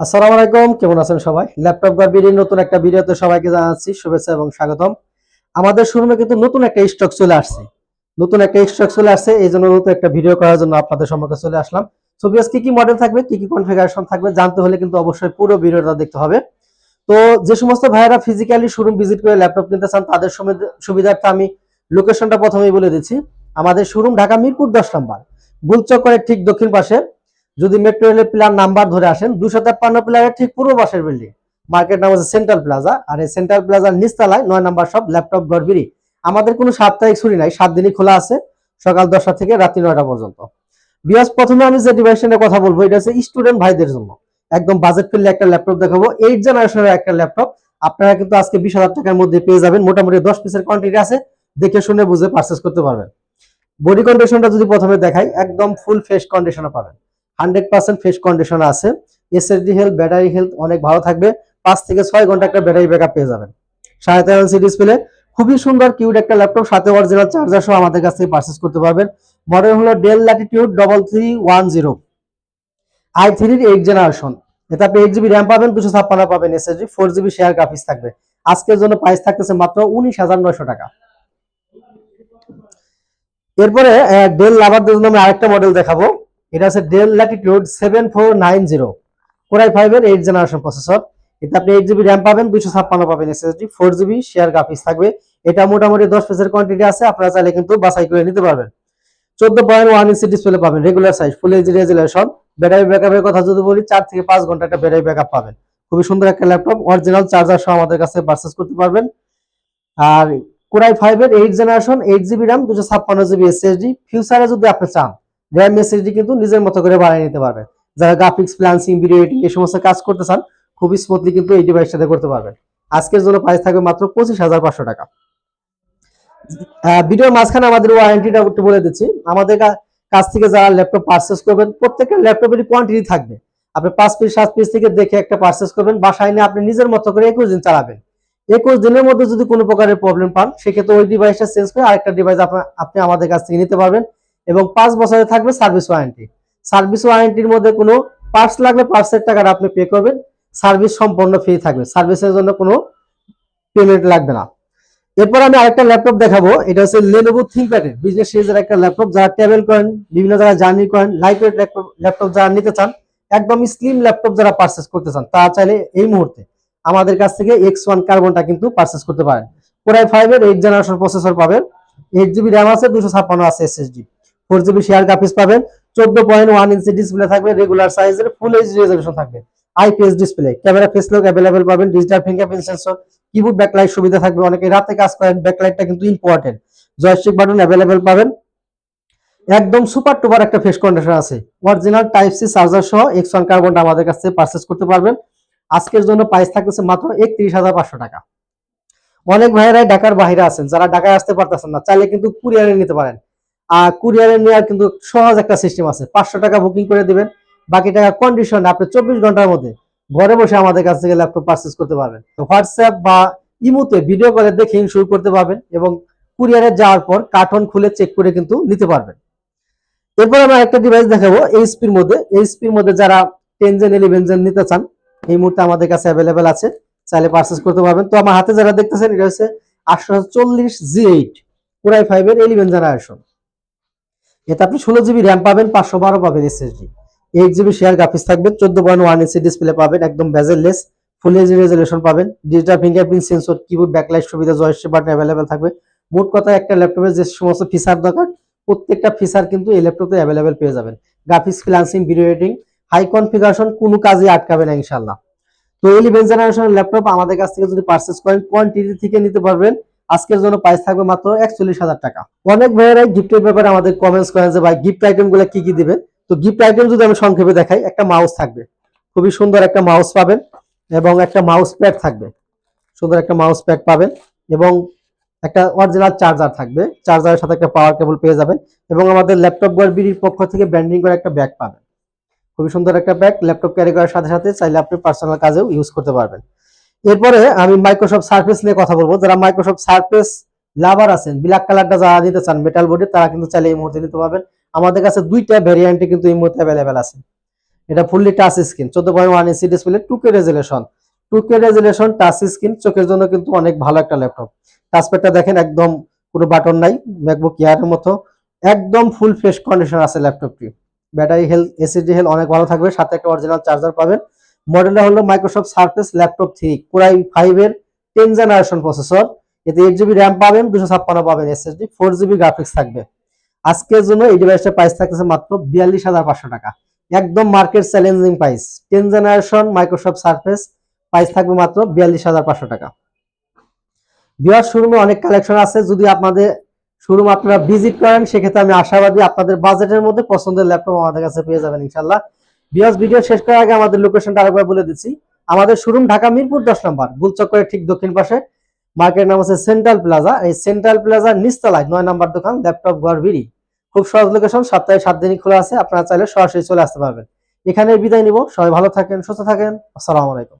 আসসালামু আলাইকুম, কেমন আছেন সবাই? ল্যাপটপ গার্বির নতুন একটা ভিডিওতে সবাইকে জানাচ্ছি শুভেচ্ছা এবং স্বাগতম। আমাদের শোরুমে কিন্তু নতুন একটা স্টক চলে আসছে। নতুন একটা স্টক চলে আসছে, এই জন্য নতুন একটা ভিডিও করার জন্য আপনাদের সম্মুখে চলে আসলাম। সো বিয়াস কি কি মডেল থাকবে, কি কি কনফিগারেশন থাকবে, জানতে হলে কিন্তু অবশ্যই পুরো ভিডিওটা দেখতে হবে। তো যে সমস্ত ভাইয়েরা ফিজিক্যালি শোরুম ভিজিট করে ল্যাপটপ কিনতে চান, তাদের সুবিধা- সুবিধার্থে আমি লোকেশনটা প্রথমেই বলে দিচ্ছি। আমাদের শোরুম ঢাকা মিরপুর দশ নম্বর, গুলচক্করের ঠিক দক্ষিণ পাশে। যদি মেট্রো রেলের প্ল্যান নাম্বার ধরে আসেন দুশো তেপ্পান্ন প্লারের ঠিক পূর্ব পাশের বিল্ডিং মার্কেট নাম হচ্ছে সেন্ট্রাল প্লাজা আর এই সেন্ট্রাল প্লাজার নিচতলায় নয় নাম্বার সব ল্যাপটপ গড়বিরি আমাদের কোনো সাপ্তাহিক ছুটি নাই, সাত দিনই খোলা আছে, সকাল দশটা থেকে রাত্রি নয়টা পর্যন্ত। বিয়াস, প্রথমে আমি যে ডিভাইস নিয়ে কথা বলব, এটা হচ্ছে স্টুডেন্ট ভাইদের জন্য। একদম বাজেট ফিল্ডে একটা ল্যাপটপ দেখাবো। এইট জেনারেশনের একটা ল্যাপটপ আপনারা কিন্তু আজকে বিশ হাজার টাকার মধ্যে পেয়ে যাবেন। মোটামুটি দশ পিসের কোয়ান্টিটি আছে, দেখে শুনে বুঝে পারচেস করতে পারবেন। বডি কন্ডিশনটা যদি প্রথমে দেখাই, একদম ফুল ফ্রেশ কন্ডিশনে পাবেন। হান্ড্রেড পার্সেন্ট ফ্রেশ কন্ডিশন আছে। এসএসডি হেলথ ব্যাটারি হেলথ অনেক ভালো থাকবে। পাঁচ থেকে ছয় ঘণ্টা একটা ব্যাটারি ব্যাকআপ পেয়ে যাবেন। সাড়ে তেরো ইঞ্চি ডিসপ্লে খুবই সুন্দর কিউট একটা ল্যাপটপ সাথে অরিজিনাল চার্জার সহ আমাদের কাছ থেকে পারচেস করতে পারবেন। মডেল হলো Dell Latitude double three one zero i থ্রির এইট জেনারেশন এতে আপনি এইট জিবি র্যাম পাবেন, দুশো ছাপ্পান্ন পাবেন SSD four GB share graphics থাকবে। আজকের জন্য প্রাইস থাকতেছে মাত্র উনিশ হাজার নয়শো টাকা। এরপরে ডেল লাভারদের জন্য আমি আরেকটা মডেল দেখাবো। এটা আছে Dell Latitude seven four nine zero core i ফাইভের এইট জেনারেশন প্রসেসর এতে আপনি এইট জিবি র্যাম পাবেন দুশো ছাপ্পান্ন পাবেন SSD four GB share graphics থাকবে। এটা মোটামুটি দশ পিসের কোয়ান্টিটি আছে, আপনারা চাইলে কিন্তু বাছাই করে নিতে পারবেন। চোদ্দ পয়েন্ট ওয়ান ইঞ্চি ডিসপ্লে পাবেন regular size full HD resolution battery ব্যাকআপের কথা যদি বলি, চার থেকে পাঁচ ঘণ্টা একটা ব্যাটারি ব্যাকআপ পাবেন। খুবই সুন্দর একটা ল্যাপটপ অরিজিনাল চার্জার সহ আমাদের কাছে পারচেস করতে পারবেন। আর কোরাই ফাইভের eight generation eight GB RAM দুশো ছাপ্পান্ন জিবি এসএসডি ফিউচারে যদি আপনি চান র্যাম এসএসডি কিন্তু নিজের মতো করে বানিয়ে নিতে পারবেন যারা গ্রাফিক্স প্ল্যান্সিং ভিডিও এডিটিং এই সমস্ত কাজ করতে চান, খুবই স্মুথলি কিন্তু এই ডিভাইস ডিভাইসটাতে করতে পারবেন। আজকের জন্য প্রাইস থাকবে মাত্র পঁচিশ হাজার পাঁচশো টাকা। ভিডিওর মাঝখানে আমাদের ওয়ারেন্টিটা একটু বলে দিচ্ছি। আমাদের কাছ থেকে যারা ল্যাপটপ পারচেস করবেন, প্রত্যেকটা ল্যাপটপেরই কোয়ান্টিটি থাকবে। আপনি পাঁচ পিস সাত পিস থেকে দেখে একটা পারচেস করবেন, বাসায় নিয়ে আপনি নিজের মতো করে একুশ দিন চালাবেন। একুশ দিনের মধ্যে যদি কোনো প্রকারের প্রবলেম পান, সেক্ষেত্রে ওই ডিভাইসটা চেঞ্জ করে আরেকটা ডিভাইস আপনি আমাদের কাছ থেকে নিতে পারবেন। এবং পাঁচ বছরে থাকবে সার্ভিস ওয়ারেন্টি। সার্ভিস ওয়ারেন্টির মধ্যে কোনো পার্টস লাগলে পার্টসের টাকাটা আপনি পে করবেন। সার্ভিস সম্পূর্ণ ফ্রি থাকবে। সার্ভিসের জন্য কোনো পেমেন্ট লাগবে না। এরপর আমি আরেকটা ল্যাপটপ দেখাবো। এটা হচ্ছে লেনোভো থিঙ্কপ্যাডের বিজনেস সিরিজের একটা ল্যাপটপ যারা ট্রাভেল করেন, বিভিন্ন জায়গায় জার্নি করেন লাইট ওয়েট ল্যাপটপ যারা নিতে চান, একদম স্লিম ল্যাপটপ যারা পারচেস করতে চান, তারা চাইলে এই মুহূর্তে আমাদের কাছ থেকে এক্স ওয়ান কার্বনটা কিন্তু পারচেস করতে পারেন। কোরাই ফাইভের এইট জেনারেশন প্রসেসর পাবেন। এইট জিবি র্যাম আছে, দুশো ছাপ্পান্ন আছে SSD four GB share graphics পাবেন। চোদ্দ পয়েন্ট ওয়ান ইঞ্চি ডিসপ্লে থাকবে রেগুলার সাইজের ফুল এইচ রেজলিউশন থাকবে। IPS display camera face lock available পাবেন digital fingerprint sensor keyboard backlight সুবিধা থাকবে। অনেকে রাতে কাজ করেন ব্যাকলাইটটা কিন্তু ইম্পর্টেন্ট জয়স্টিক বাটন অ্যাভেলেবেল পাবেন। একদম সুপার টুপার একটা ফেস কন্ডিশন আছে। অরিজিনাল টাইপ সি চার্জার সহ এক্স ওয়ান কার্বনটা আমাদের কাছে পারচেস করতে পারবেন। আজকের জন্য প্রাইস থাকতেছে মাত্র একত্রিশ হাজার পাঁচশো টাকা। অনেক ভাইয়েরাই ঢাকার বাইরে আছেন, যারা ঢাকায় আসতে পারতেছেন না, চাইলে কিন্তু কুরিয়ারে নিতে পারেন। কুরিয়ারে নেওয়ার কিন্তু সহজ একটা সিস্টেম আছে। পাঁচশো টাকা বুকিং করে দিবেন, বাকি টাকা কন্ডিশনে আপনি চব্বিশ ঘণ্টার মধ্যে ঘরে বসে আমাদের কাছ থেকে ল্যাপটপ পারচেস করতে পারবেন। হোয়াটসঅ্যাপ বা ইমুতে ভিডিও কলে দেখে শুরু করতে পারবেন এবং কুরিয়ারে যাওয়ার পর কার্টন খুলে চেক করে কিন্তু নিতে পারবেন। এরপর আমরা একটা ডিভাইস দেখাবো এইচপির মধ্যে। এইচপির মধ্যে যারা টেনজেন ইলেভেন জেন নিতে চান, এই মুহূর্তে আমাদের কাছে অ্যাভেলেবেল আছে। চাইলে পারচেস করতে পারবেন। তো আমার হাতে যারা দেখতেছেন, এটা হচ্ছে আটশো চল্লিশ জি এইট পুরাই ফাইভের ইলেভেন জেনারেশন এতে আপনি ষোলো জিবি র্যাম পাবেন, পাঁচশো বারো পাবেন SSD eight GB share graphics থাকবে চোদ্দ পয়েন্ট ওয়ান ইঞ্চি ডিসপ্লে পাবেন, একদম বেজেললেস ফুল এইচডি রেজলিউশন পাবেন। Digital fingerprint sensor keyboard backlight সুবিধা জয়স্টিক বাটন অ্যাভেলেবেল থাকবে। মোট কথা একটা ল্যাপটপের যে সমস্ত ফিচার দরকার, প্রত্যেকটা ফিচার কিন্তু এই ল্যাপটপে অ্যাভেলেবেল পেয়ে যাবেন। Graphics freelancing video editing high configuration কোনো কাজে আটকাবে না ইনশাল্লাহ তো ইলেভেন জেনারেশনের ল্যাপটপ আমাদের কাছ থেকে যদি পারচেস করেন কোয়ান্টিটি থেকে নিতে পারবেন আজকের জন্য প্রাইস থাকবে মাত্র একচল্লিশ হাজার টাকা। অনেক ভাইয়েরাই গিফটের ব্যাপারে আমাদের কমেন্টস করেন যে, ভাই গিফট আইটেমগুলো কি কি দিবেন? তো গিফট আইটেম যদি আমি সংক্ষেপে দেখাই, একটা মাউস থাকবে। খুবই সুন্দর একটা মাউস পাবেন এবং একটা মাউস প্যাড থাকবে। সুন্দর একটা মাউস প্যাড পাবেন এবং একটা অরিজিনাল চার্জার থাকবে। চার্জারের সাথে একটা পাওয়ার কেবল পেয়ে যাবেন এবং আমাদের ল্যাপটপ বিডির পক্ষ থেকে ব্র্যান্ডিং করে একটা ব্যাগ পাবেন। খুবই সুন্দর একটা ব্যাগ ল্যাপটপ ক্যারি করার সাথে সাথে চাইলে আপনি পার্সোনাল কাজেও ইউজ করতে পারবেন। এরপরে আমি মাইক্রোসফট সার্ফেস নিয়ে কথা বলব। যারা মাইক্রোসফট সার্ফেস লাভার আছেন ব্ল্যাক কালারটা যারা নিতে চান মেটাল বডি তারা কিন্তু চাইলে এই মুহূর্তে নিতে পারবেন। আমাদের কাছে দুইটা ভ্যারিয়েন্টে কিন্তু এই মুহূর্তে অ্যাভেলেবেল আছে। এটা ফুললি টাচ স্ক্রিন চোদ্দ point one inch display two K resolution two K resolution touch screen চোখের জন্য কিন্তু অনেক ভালো একটা ল্যাপটপ টাচপ্যাডটা দেখেন, একদম কোনো বাটন নাই ম্যাকবুক ইয়ারের মতো। একদম ফুল ফ্রেশ কন্ডিশন আছে ল্যাপটপটি ব্যাটারি হেলথ এসএসডি হেলথ অনেক ভালো থাকবে, সাথে একটা অরিজিনাল চার্জার পাবেন। মডেলটা হলো Microsoft Surface laptop three core i five এর টেন জেনারেশন প্রসেসর এতে এইট জিবি র্যাম পাবেন, দুশো ছাপ্পান্ন পাবেন এসএসডি ফোর জিবি গ্রাফিক্স থাকবে। আজকের জন্য এই ডিভাইসটার প্রাইস থাকতেছে মাত্র বিয়াল্লিশ হাজার পাঁচশো টাকা। একদম market challenging price ten generation Microsoft Surface price থাকবে মাত্র বিয়াল্লিশ হাজার পাঁচশো টাকা। বিয়ার শোরুমে অনেক কালেকশন আছে। যদি আপনাদের শোরুম আপনারা ভিজিট করেন, সেক্ষেত্রে আমি আশাবাদী আপনাদের বাজেটের মধ্যে পছন্দের ল্যাপটপ আমাদের কাছে পেয়ে যাবেন ইনশাল্লাহ বিয়াস ভিডিও শেষ করার আগে আমাদের লোকেশনটা আরেকবার বলে দিচ্ছি। আমাদের শোরুম ঢাকা মিরপুর দশ নম্বর, গুলচক্করের ঠিক দক্ষিণ পাশে। মার্কেট নাম হচ্ছে সেন্ট্রাল প্লাজা এই সেন্ট্রাল প্লাজার নিচতলায় নয় নম্বর দোকান ল্যাপটপ ঘর, বিড়ি। খুব সহজ লোকেশন সপ্তাহে সাত দিনই খোলা আছে। আপনারা চাইলে সরাসরি চলে আসতে পারবেন। এখানে বিদায় নিব। সবাই ভালো থাকেন, সুস্থ থাকেন। আসসালামু আলাইকুম।